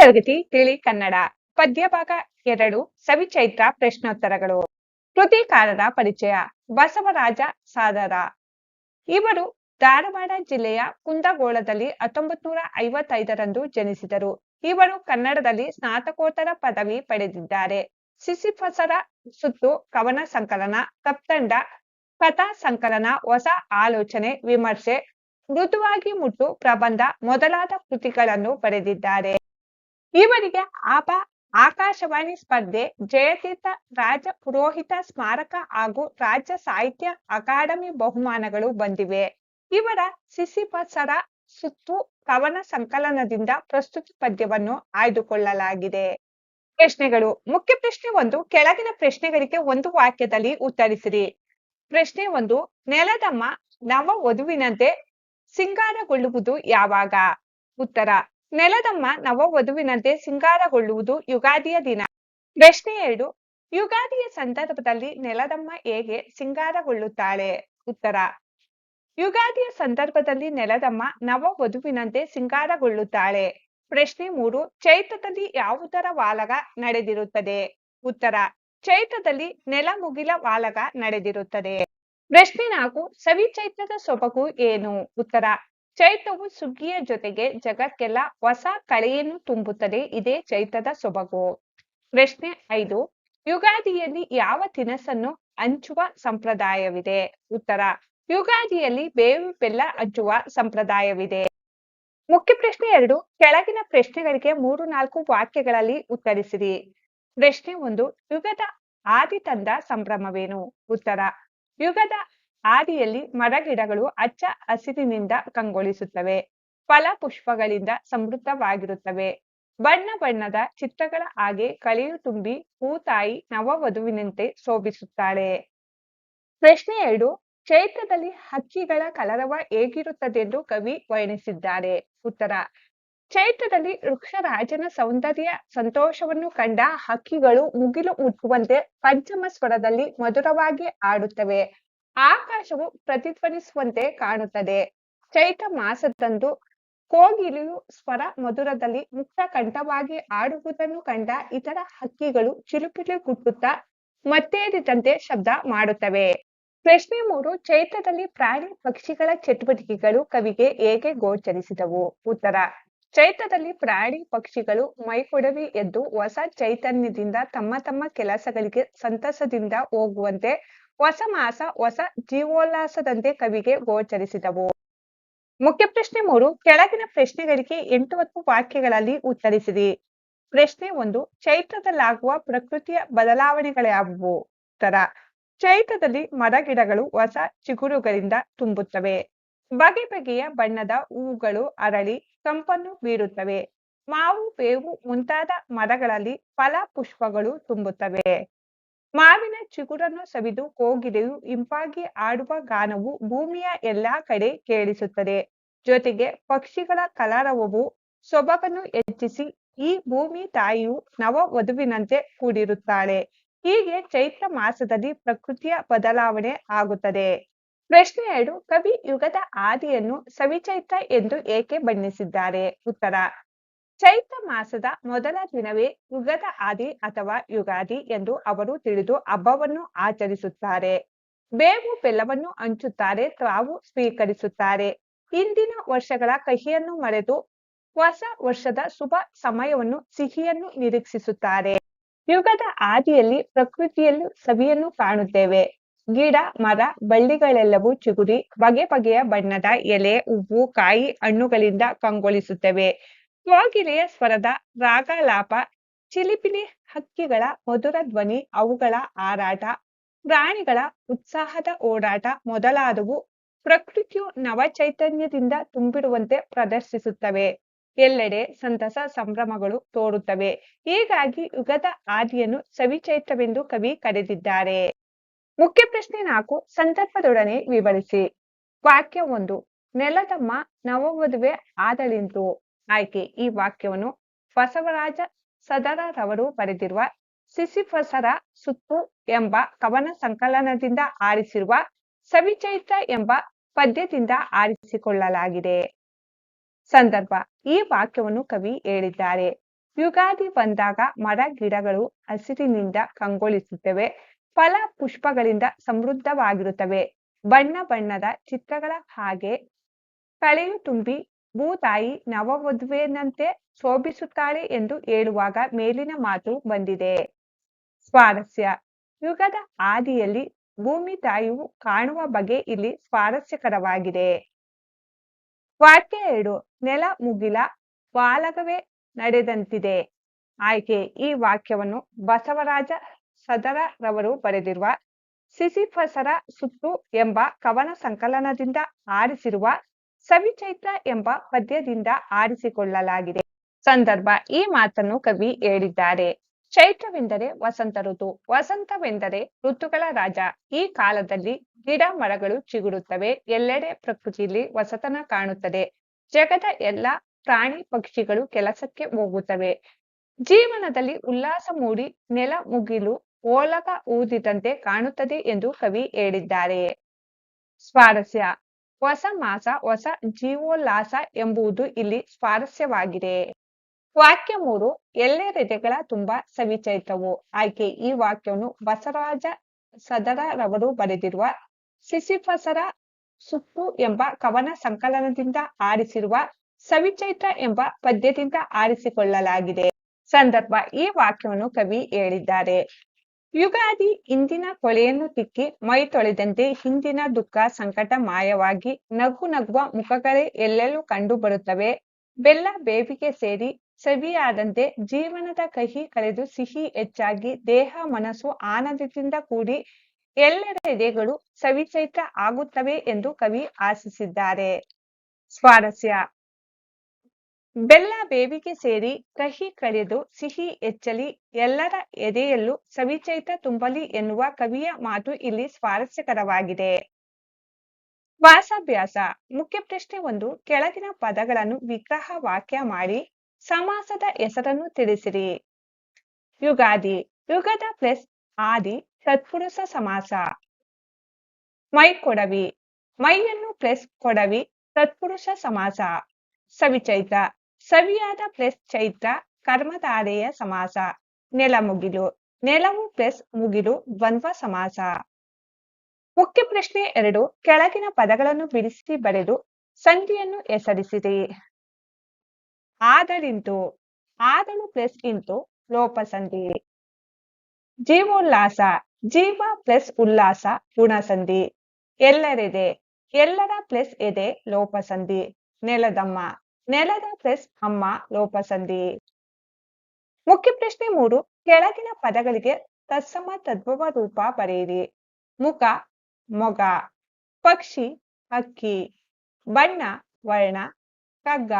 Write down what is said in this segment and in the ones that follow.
ತರಗತಿ ತಿಳಿ ಕನ್ನಡ ಪದ್ಯಭಾಗ ಎರಡು ಸವಿಚೈತ್ರ ಪ್ರಶ್ನೋತ್ತರಗಳು. ಕೃತಿಕಾರರ ಪರಿಚಯ ಬಸವರಾಜ ಸಾದರ. ಇವರು ಧಾರವಾಡ ಜಿಲ್ಲೆಯ ಕುಂದಗೋಳದಲ್ಲಿ ಹತ್ತೊಂಬತ್ ನೂರ ಐವತ್ತೈದರಂದು ಜನಿಸಿದರು. ಇವರು ಕನ್ನಡದಲ್ಲಿ ಸ್ನಾತಕೋತ್ತರ ಪದವಿ ಪಡೆದಿದ್ದಾರೆ. ಸಿಸಿಫಸರ ಸುತ್ತು ಕವನ ಸಂಕಲನ, ಕಪ್ತಂಡ, ಕಥಾ ಸಂಕಲನ, ಹೊಸ ಆಲೋಚನೆ, ವಿಮರ್ಶೆ, ಮೃದುವಾಗಿ ಮುಟ್ಟು ಪ್ರಬಂಧ ಮೊದಲಾದ ಕೃತಿಗಳನ್ನು ಬರೆದಿದ್ದಾರೆ. ಇವರಿಗೆ ಆಪ, ಆಕಾಶವಾಣಿ ಸ್ಪರ್ಧೆ, ಜಯತೀರ್ಥ ರಾಜ ಪುರೋಹಿತ ಸ್ಮಾರಕ ಹಾಗೂ ರಾಜ್ಯ ಸಾಹಿತ್ಯ ಅಕಾಡೆಮಿ ಬಹುಮಾನಗಳು ಬಂದಿವೆ. ಇವರ ಸಿಸಿಪಸರ ಸುತ್ತು ಕವನ ಸಂಕಲನದಿಂದ ಪ್ರಸ್ತುತ ಪದ್ಯವನ್ನು ಆಯ್ದುಕೊಳ್ಳಲಾಗಿದೆ. ಪ್ರಶ್ನೆಗಳು. ಮುಖ್ಯ ಪ್ರಶ್ನೆ ಒಂದು, ಕೆಳಗಿನ ಪ್ರಶ್ನೆಗಳಿಗೆ ಒಂದು ವಾಕ್ಯದಲ್ಲಿ ಉತ್ತರಿಸಿರಿ. ಪ್ರಶ್ನೆ ಒಂದು, ನೆಲದಮ್ಮ ನವ ವಧುವಿನಂತೆ ಸಿಂಗಾರಗೊಳ್ಳುವುದು ಯಾವಾಗ? ಉತ್ತರ ನೆಲದಮ್ಮ ನವ ವಧುವಿನಂತೆ ಸಿಂಗಾರಗೊಳ್ಳುವುದು ಯುಗಾದಿಯ ದಿನ. ಪ್ರಶ್ನೆ ಎರಡು, ಯುಗಾದಿಯ ಸಂದರ್ಭದಲ್ಲಿ ನೆಲದಮ್ಮ ಹೇಗೆ ಸಿಂಗಾರಗೊಳ್ಳುತ್ತಾಳೆ ಉತ್ತರ, ಯುಗಾದಿಯ ಸಂದರ್ಭದಲ್ಲಿ ನೆಲದಮ್ಮ ನವ ವಧುವಿನಂತೆ ಸಿಂಗಾರಗೊಳ್ಳುತ್ತಾಳೆ ಪ್ರಶ್ನೆ ಮೂರು, ಚೈತ್ರದಲ್ಲಿ ಯಾವುದರ ವಾಲಗ ನಡೆದಿರುತ್ತದೆ? ಉತ್ತರ, ಚೈತ್ರದಲ್ಲಿ ನೆಲ ಮುಗಿಲ ವಾಲಗ ನಡೆದಿರುತ್ತದೆ. ಪ್ರಶ್ನೆ ನಾಲ್ಕು ಸವಿ ಚೈತ್ರದ ಸೊಬಗು ಏನು? ಉತ್ತರ ಚೈತ್ರವು ಸುಗ್ಗಿಯ ಜೊತೆಗೆ ಜಗಕ್ಕೆಲ್ಲ ಹೊಸ ಕಳೆಯನ್ನು ತುಂಬುತ್ತದೆ. ಇದೇ ಚೈತ್ರದ ಸೊಬಗು. ಪ್ರಶ್ನೆ ಐದು, ಯುಗಾದಿಯಲ್ಲಿ ಯಾವ ತಿನಸನ್ನು ಹಂಚುವ ಸಂಪ್ರದಾಯವಿದೆ? ಉತ್ತರ, ಯುಗಾದಿಯಲ್ಲಿ ಬೇವು ಬೆಲ್ಲ ಹಂಚುವ ಸಂಪ್ರದಾಯವಿದೆ. ಮುಖ್ಯ ಪ್ರಶ್ನೆ ಎರಡು, ಕೆಳಗಿನ ಪ್ರಶ್ನೆಗಳಿಗೆ ಮೂರು, ನಾಲ್ಕು ವಾಕ್ಯಗಳಲ್ಲಿ ಉತ್ತರಿಸಿರಿ. ಪ್ರಶ್ನೆ ಒಂದು, ಯುಗದ ಆದಿ ತಂದ ಸಂಭ್ರಮವೇನು? ಉತ್ತರ, ಯುಗದ ಆದಿಯಲ್ಲಿ ಮರಗಿಡಗಳು ಹಚ್ಚ ಹಸಿರಿನಿಂದ ಕಂಗೊಳಿಸುತ್ತವೆ. ಫಲ ಪುಷ್ಪಗಳಿಂದ ಸಮೃದ್ಧವಾಗಿರುತ್ತವೆ. ಬಣ್ಣ ಬಣ್ಣದ ಚಿತ್ರಗಳ ಹಾಗೆ ಕಳೆಯು ತುಂಬಿ ಹೂತಾಯಿ ನವವಧುವಿನಂತೆ ಶೋಭಿಸುತ್ತಾಳೆ. ಪ್ರಶ್ನೆ ಎರಡು ಚೈತ್ರದಲ್ಲಿ ಹಕ್ಕಿಗಳ ಕಲರವ ಹೇಗಿರುತ್ತದೆಂದು ಕವಿ ವರ್ಣಿಸಿದ್ದಾರೆ. ಉತ್ತರ ಚೈತ್ರದಲ್ಲಿ ವೃಕ್ಷರಾಜನ ಸೌಂದರ್ಯ ಸಂತೋಷವನ್ನು ಕಂಡ ಹಕ್ಕಿಗಳು ಮುಗಿಲು ಮುಟ್ಟುವಂತೆ ಪಂಚಮ ಸ್ವರದಲ್ಲಿ ಮಧುರವಾಗಿ ಆಡುತ್ತವೆ ಆಕಾಶವು ಪ್ರತಿಧ್ವನಿಸುವಂತೆ ಕಾಣುತ್ತದೆ. ಚೈತ್ರ ಮಾಸದಂದು ಕೋಗಿಲೆಯು ಸ್ವರ ಮಧುರದಲ್ಲಿ ಮುಕ್ತ ಕಂಠವಾಗಿ ಆಡುವುದನ್ನು ಕಂಡ ಇತರ ಹಕ್ಕಿಗಳು ಚಿಲುಪಿಲು ಗುಟ್ಟುತ್ತಾ ಮತ್ತೇರಿದಂತೆ ಶಬ್ದ ಮಾಡುತ್ತವೆ. ಪ್ರಶ್ನೆ ಮೂರು, ಚೈತ್ರದಲ್ಲಿ ಪ್ರಾಣಿ ಪಕ್ಷಿಗಳ ಚಟುವಟಿಕೆಗಳು ಕವಿಗೆ ಹೇಗೆ ಗೋಚರಿಸಿದವು? ಉತ್ತರ, ಚೈತ್ರದಲ್ಲಿ ಪ್ರಾಣಿ ಪಕ್ಷಿಗಳು ಮೈಕೊಡವಿ ಎದ್ದು ಹೊಸ ಚೈತನ್ಯದಿಂದ ತಮ್ಮ ತಮ್ಮ ಕೆಲಸಗಳಿಗೆ ಸಂತಸದಿಂದ ಹೋಗುವಂತೆ ಹೊಸ ಮಾಸ ಹೊಸ ಜೀವೋಲ್ಲಾಸದಂತೆ ಕವಿಗೆ ಗೋಚರಿಸಿದವು. ಮುಖ್ಯ ಪ್ರಶ್ನೆ ಮೂರು, ಕೆಳಗಿನ ಪ್ರಶ್ನೆಗಳಿಗೆ ಎಂಟು ಹತ್ತು ವಾಕ್ಯಗಳಲ್ಲಿ ಉತ್ತರಿಸಿರಿ. ಪ್ರಶ್ನೆ ಒಂದು, ಚೈತ್ರದಲ್ಲಾಗುವ ಪ್ರಕೃತಿಯ ಬದಲಾವಣೆಗಳ್ಯಾವುವು ಉತ್ತರ, ಚೈತ್ರದಲ್ಲಿ ಮರಗಿಡಗಳು ಹೊಸ ಚಿಗುರುಗಳಿಂದ ತುಂಬುತ್ತವೆ. ಬಗೆ ಬಗೆಯ ಬಣ್ಣದ ಹೂವುಗಳು ಅರಳಿ ಕಂಪನ್ನು ಬೀರುತ್ತವೆ. ಮಾವು, ಬೇವು ಮುಂತಾದ ಮರಗಳಲ್ಲಿ ಫಲ ಪುಷ್ಪಗಳು ತುಂಬುತ್ತವೆ. ಮಾವಿನ ಚಿಗುರನ್ನು ಸವಿದು ಕೋಗಿಲೆಯು ಇಂಪಾಗಿ ಆಡುವ ಗಾನವು ಭೂಮಿಯ ಎಲ್ಲಾ ಕಡೆ ಕೇಳಿಸುತ್ತದೆ. ಜೊತೆಗೆ ಪಕ್ಷಿಗಳ ಕಲರವವು ಸೊಬಗನ್ನು ಹೆಚ್ಚಿಸಿ ಈ ಭೂಮಿ ತಾಯಿಯು ನವ ವಧುವಿನಂತೆ ಕೂಡಿರುತ್ತಾಳೆ. ಹೀಗೆ ಚೈತ್ರ ಮಾಸದಲ್ಲಿ ಪ್ರಕೃತಿಯ ಬದಲಾವಣೆ ಆಗುತ್ತದೆ. ಪ್ರಶ್ನೆ ಎರಡು ಕವಿ ಯುಗದ ಆದಿಯನ್ನು ಸವಿಚೈತ್ರ ಎಂದು ಏಕೆ ಬಣ್ಣಿಸಿದ್ದಾರೆ? ಉತ್ತರ ಚೈತ್ರ ಮಾಸದ ಮೊದಲ ದಿನವೇ ಯುಗದ ಆದಿ ಅಥವಾ ಯುಗಾದಿ ಎಂದು ಅವರು ತಿಳಿದು ಹಬ್ಬವನ್ನು ಆಚರಿಸುತ್ತಾರೆ. ಬೇವು ಬೆಲ್ಲವನ್ನು ಹಂಚುತ್ತಾರೆ ತಾವು ಸ್ವೀಕರಿಸುತ್ತಾರೆ. ಹಿಂದಿನ ವರ್ಷಗಳ ಕಹಿಯನ್ನು ಮರೆತು ಹೊಸ ವರ್ಷದ ಶುಭ ಸಮಯವನ್ನು ಸಿಹಿಯನ್ನು ನಿರೀಕ್ಷಿಸುತ್ತಾರೆ. ಯುಗದ ಆದಿಯಲ್ಲಿ ಪ್ರಕೃತಿಯಲ್ಲೂ ಸವಿಯನ್ನು ಕಾಣುತ್ತೇವೆ. ಗಿಡ, ಮರ, ಬಳ್ಳಿಗಳೆಲ್ಲವೂ ಚಿಗುರಿ, ಬಗೆ ಬಗೆಯ ಬಣ್ಣದ ಎಲೆ ಹೂವು ಕಾಯಿ, ಹಣ್ಣುಗಳಿಂದ ಕಂಗೊಳಿಸುತ್ತವೆ. ಕೋಗಿಲೆಯ ಸ್ವರದ ರಾಗಲಾಪ, ಚಿಲಿಪಿಲಿ ಹಕ್ಕಿಗಳ ಮಧುರ ಧ್ವನಿ, ಅವುಗಳ ಹಾರಾಟ, ಪ್ರಾಣಿಗಳ ಉತ್ಸಾಹದ ಓಡಾಟ ಮೊದಲಾದವು ಪ್ರಕೃತಿಯು ನವ ಚೈತನ್ಯದಿಂದ ತುಂಬಿರುವಂತೆ ಪ್ರದರ್ಶಿಸುತ್ತವೆ. ಎಲ್ಲೆಡೆ ಸಂತಸ ಸಂಭ್ರಮಗಳು ತೋರುತ್ತವೆ. ಹೀಗಾಗಿ ಯುಗದ ಆದಿಯನ್ನು ಸವಿಚೈತ್ರವೆಂದು ಕವಿ ಕರೆದಿದ್ದಾರೆ. ಮುಖ್ಯ ಪ್ರಶ್ನೆ ನಾಲ್ಕು, ಸಂದರ್ಭದೊಡನೆ ವಿವರಿಸಿ. ವಾಕ್ಯ ಒಂದು ನೆಲದಮ್ಮ ನವವಧುವೆ ಆದಳಿಂತು? ಆಯ್ಕೆ. ಈ ವಾಕ್ಯವನ್ನು ಬಸವರಾಜ ಸದರರವರು ಬರೆದಿರುವ ಸಿಸಿಫಸರ ಸುತ್ತು ಎಂಬ ಕವನ ಸಂಕಲನದಿಂದ ಆರಿಸಿರುವ ಸವಿಚೈತ್ರ ಎಂಬ ಪದ್ಯದಿಂದ ಆರಿಸಿಕೊಳ್ಳಲಾಗಿದೆ. ಸಂದರ್ಭ. ಈ ವಾಕ್ಯವನ್ನು ಕವಿ ಹೇಳಿದ್ದಾರೆ. ಯುಗಾದಿ ಬಂದಾಗ ಮರ ಗಿಡಗಳು ಹಸಿರಿನಿಂದ ಕಂಗೊಳಿಸುತ್ತವೆ. ಫಲ ಪುಷ್ಪಗಳಿಂದ ಸಮೃದ್ಧವಾಗಿರುತ್ತವೆ. ಬಣ್ಣ ಬಣ್ಣದ ಚಿತ್ರಗಳ ಹಾಗೆ ಕಳೆಯು ತುಂಬಿ ಭೂತಾಯಿ ನವವಧುವಿನಂತೆ ಶೋಭಿಸುತ್ತಾಳೆ ಎಂದು ಹೇಳುವಾಗ ಮೇಲಿನ ಮಾತು ಬಂದಿದೆ. ಸ್ವಾರಸ್ಯ. ಯುಗದ ಆದಿಯಲ್ಲಿ ಭೂಮಿ ತಾಯಿಯು ಕಾಣುವ ಬಗೆ ಇಲ್ಲಿ ಸ್ವಾರಸ್ಯಕರವಾಗಿದೆ. ವಾಕ್ಯ ಎರಡು. ನೆಲ ಮುಗಿಲ ಬಾಲಗವೇ ನಡೆದಂತಿದೆ. ಆಯ್ಕೆ. ಈ ವಾಕ್ಯವನ್ನು ಬಸವರಾಜ ಸದರರವರು ಬರೆದಿರುವ ಸಿಸಿಫಸರ ಸುತ್ತು ಎಂಬ ಕವನ ಸಂಕಲನದಿಂದ ಆರಿಸಿರುವ ಸವಿಚೈತ್ರ ಎಂಬ ಪದ್ಯದಿಂದ ಆರಿಸಿಕೊಳ್ಳಲಾಗಿದೆ. ಸಂದರ್ಭ, ಈ ಮಾತನ್ನು ಕವಿ ಹೇಳಿದ್ದಾರೆ. ಚೈತ್ರವೆಂದರೆ ವಸಂತ ಋತು. ವಸಂತವೆಂದರೆ ಋತುಗಳ ರಾಜ. ಈ ಕಾಲದಲ್ಲಿ ಗಿಡ ಮರಗಳು ಚಿಗುರುತ್ತವೆ. ಎಲ್ಲೆಡೆ ಪ್ರಕೃತಿಯಲ್ಲಿ ವಸತನ ಕಾಣುತ್ತದೆ. ಜಗದ ಎಲ್ಲ ಪ್ರಾಣಿ ಪಕ್ಷಿಗಳು ಕೆಲಸಕ್ಕೆ ಹೋಗುತ್ತವೆ. ಜೀವನದಲ್ಲಿ ಉಲ್ಲಾಸ ಮೂಡಿ ನೆಲ ಮುಗಿಲು ಓಲಗ ಊದಿದಂತೆ ಕಾಣುತ್ತದೆ ಎಂದು ಕವಿ ಹೇಳಿದ್ದಾರೆ. ಸ್ವಾರಸ್ಯ ಹೊಸ ಮಾಸ ಹೊಸ ಜೀವೋಲ್ಲಾಸ ಎಂಬುದು ಇಲ್ಲಿ ಸ್ವಾರಸ್ಯವಾಗಿದೆ. ವಾಕ್ಯ ಮೂರು ಎಲ್ಲೆರೆದೆಗಳ ತುಂಬಾ ಸವಿಚೈತವು ಆಯ್ಕೆ, ಈ ವಾಕ್ಯವನ್ನು ಬಸವರಾಜ ಸದರರವರು ಬರೆದಿರುವ ಸಿಸಿಫಸರ ಸುತ್ತು ಎಂಬ ಕವನ ಸಂಕಲನದಿಂದ ಆರಿಸಿರುವ ಸವಿಚೈತ ಎಂಬ ಪದ್ಯದಿಂದ ಆರಿಸಿಕೊಳ್ಳಲಾಗಿದೆ. ಸಂದರ್ಭ, ಈ ವಾಕ್ಯವನ್ನು ಕವಿ ಹೇಳಿದ್ದಾರೆ. ಯುಗಾದಿ ಇಂದಿನ ಕೊಳೆಯನ್ನು ತಿಕ್ಕಿ ಮೈ ತೊಳೆದಂತೆ ಹಿಂದಿನ ದುಃಖ ಸಂಕಟ ಮಾಯವಾಗಿ ನಗು ನಗುವ ಮುಖಗಳೇ ಎಲ್ಲೆಲ್ಲೂ ಕಂಡು ಬರುತ್ತವೆ. ಬೆಲ್ಲ ಬೇವಿಗೆ ಸೇರಿ ಸವಿಯಾದಂತೆ ಜೀವನದ ಕಹಿ ಕಳೆದು ಸಿಹಿ ಹೆಚ್ಚಾಗಿ ದೇಹ ಮನಸ್ಸು ಆನಂದದಿಂದ ಕೂಡಿ ಎಲ್ಲೆಡೆಗಳು ಸವಿಚೈತ್ರ ಆಗುತ್ತವೆ ಎಂದು ಕವಿ ಆಶಿಸಿದ್ದಾರೆ. ಸ್ವಾರಸ್ಯ. ಬೆಲ್ಲ ಬೇವಿಗೆ ಸೇರಿ ಕಹಿ ಕಳೆದು, ಸಿಹಿ ಹೆಚ್ಚಲಿ, ಎಲ್ಲರ ಎದೆಯಲ್ಲೂ ಸವಿಚೈತ ತುಂಬಲಿ ಎನ್ನುವ ಕವಿಯ ಮಾತು ಇಲ್ಲಿ ಸ್ವಾರಸ್ಯಕರವಾಗಿದೆ. ವಾಸಾಭ್ಯಾಸ. ಮುಖ್ಯ ಪ್ರಶ್ನೆ ಒಂದು, ಕೆಳಗಿನ ಪದಗಳನ್ನು ವಿಗ್ರಹ ವಾಕ್ಯ ಮಾಡಿ ಸಮಾಸದ ಹೆಸರನ್ನು ತಿಳಿಸಿರಿ. ಯುಗಾದಿ. ಯುಗದ ಪ್ಲಸ್ ಆದಿ ಸತ್ಪುರುಷ ಸಮಾಸ. ಮೈ ಕೊಡವಿ ಮೈಯನ್ನು ಪ್ಲಸ್ ಕೊಡವಿ ಸತ್ಪುರುಷ ಸಮಾಸ. ಸವಿಚೈತ್ರ. ಸವಿಯಾದ ಪ್ಲಸ್ ಚೈತ್ರ ಕರ್ಮಧಾರೆಯ ಸಮಾಸ ನೆಲಮುಗಿಲು ನೆಲವು ಪ್ಲಸ್ ಮುಗಿಲು, ದ್ವಂದ್ವ ಸಮಾಸ. ಮುಖ್ಯ ಪ್ರಶ್ನೆ ಎರಡು, ಕೆಳಗಿನ ಪದಗಳನ್ನು ಬಿಡಿಸಿ ಬರೆದು ಸಂಧಿಯನ್ನು ಹೆಸರಿಸಿರಿ. ಆದರಿಂತು ಆದಳು ಪ್ಲಸ್ ಇಂತು ಲೋಪಸಂಧಿ. ಜೀವೋಲ್ಲಾಸ, ಜೀವ ಪ್ಲಸ್ ಉಲ್ಲಾಸ ಗುಣಸಂಧಿ. ಎಲ್ಲರೆದೆ, ಎಲ್ಲರ ಪ್ಲಸ್ ಎದೆ ಲೋಪಸಂಧಿ. ನೆಲದಮ್ಮ. ನೆಲದ ಪ್ಲಸ್ ಅಮ್ಮ ಲೋಪಸಂಧಿ ಮುಖ್ಯ ಪ್ರಶ್ನೆ ಮೂರು, ಕೆಳಗಿನ ಪದಗಳಿಗೆ ತತ್ಸಮ ತದ್ಭವ ರೂಪ ಬರೆಯಿರಿ. ಮುಖ, ಮೊಗ, ಪಕ್ಷಿ ಹಕ್ಕಿ ಬಣ್ಣ, ವರ್ಣ, ಕಗ್ಗ,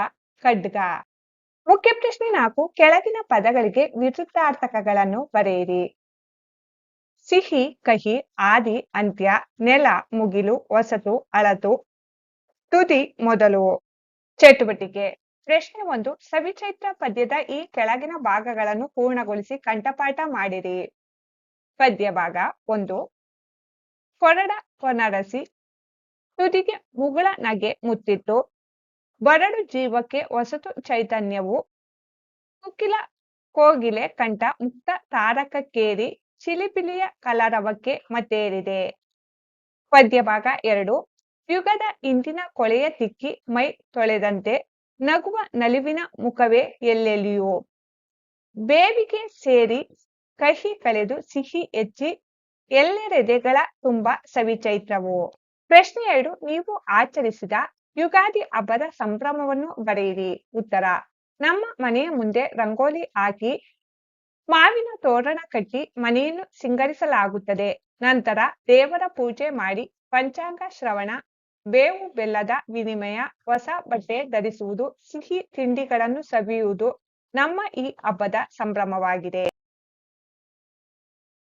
ಖಡ್ಗ. ಮುಖ್ಯ ಪ್ರಶ್ನೆ ನಾಲ್ಕು, ಕೆಳಗಿನ ಪದಗಳಿಗೆ ವಿರುದ್ಧಾರ್ಥಕಗಳನ್ನು ಬರೆಯಿರಿ. ಸಿಹಿ, ಕಹಿ, ಆದಿ, ಅಂತ್ಯ, ನೆಲ, ಮುಗಿಲು, ಹೊಸತು, ಅಳತು, ತುದಿ, ಮೊದಲು. ಚಟುವಟಿಕೆ. ಪ್ರಶ್ನೆ ಒಂದು, ಸವಿಚೈತ್ರ ಪದ್ಯದ ಈ ಕೆಳಗಿನ ಭಾಗಗಳನ್ನು ಪೂರ್ಣಗೊಳಿಸಿ ಕಂಠಪಾಠ ಮಾಡಿರಿ. ಪದ್ಯ ಭಾಗ ಒಂದು, ಕೊರಡ ಕೊನರಸಿ, ತುದಿಗೆ ಮುಗುಳ ನಗೆ ಮುತ್ತಿತ್ತು, ಬರಡು ಜೀವಕ್ಕೆ ಹೊಸತು ಚೈತನ್ಯವು ಕುಕ್ಕಿಲ ಕೋಗಿಲೆ ಕಂಠ ಮುಕ್ತ ತಾರಕಕ್ಕೇರಿ, ಚಿಲಿಪಿಲಿಯ ಕಲರವಕ್ಕೆ ಮತ್ತೇರಿದೆ. ಪದ್ಯ ಭಾಗ ಎರಡು ಯುಗದ ಇಂದಿನ ಕೊಳೆಯ ತಿಕ್ಕಿ ಮೈ ತೊಳೆದಂತೆ ನಗುವ ನಲಿವಿನ ಮುಖವೇ ಎಲ್ಲೆಲ್ಲಿಯೋ. ಬೇವಿಗೆ ಸೇರಿ ಕಹಿ ಕಳೆದು ಸಿಹಿ ಹೆಚ್ಚಿ ಎಲ್ಲೆರೆದೆಗಳ ತುಂಬ ಸವಿಚೈತ್ರವೋ. ಪ್ರಶ್ನೆ ಎರಡು, ನೀವು ಆಚರಿಸಿದ ಯುಗಾದಿ ಹಬ್ಬದ ಸಂಭ್ರಮವನ್ನು ಬರೆಯಿರಿ. ಉತ್ತರ, ನಮ್ಮ ಮನೆಯ ಮುಂದೆ ರಂಗೋಲಿ ಹಾಕಿ ಮಾವಿನ ತೋರಣ ಕಟ್ಟಿ ಮನೆಯನ್ನು ಸಿಂಗರಿಸಲಾಗುತ್ತದೆ. ನಂತರ ದೇವರ ಪೂಜೆ ಮಾಡಿ ಪಂಚಾಂಗ ಶ್ರವಣ ಬೇವು ಬೆಲ್ಲದ ವಿನಿಮಯ ಹೊಸ ಬಟ್ಟೆ ಧರಿಸುವುದು ಸಿಹಿ ತಿಂಡಿಗಳನ್ನು ಸವಿಯುವುದು ನಮ್ಮ ಈ ಹಬ್ಬದ ಸಂಭ್ರಮವಾಗಿದೆ.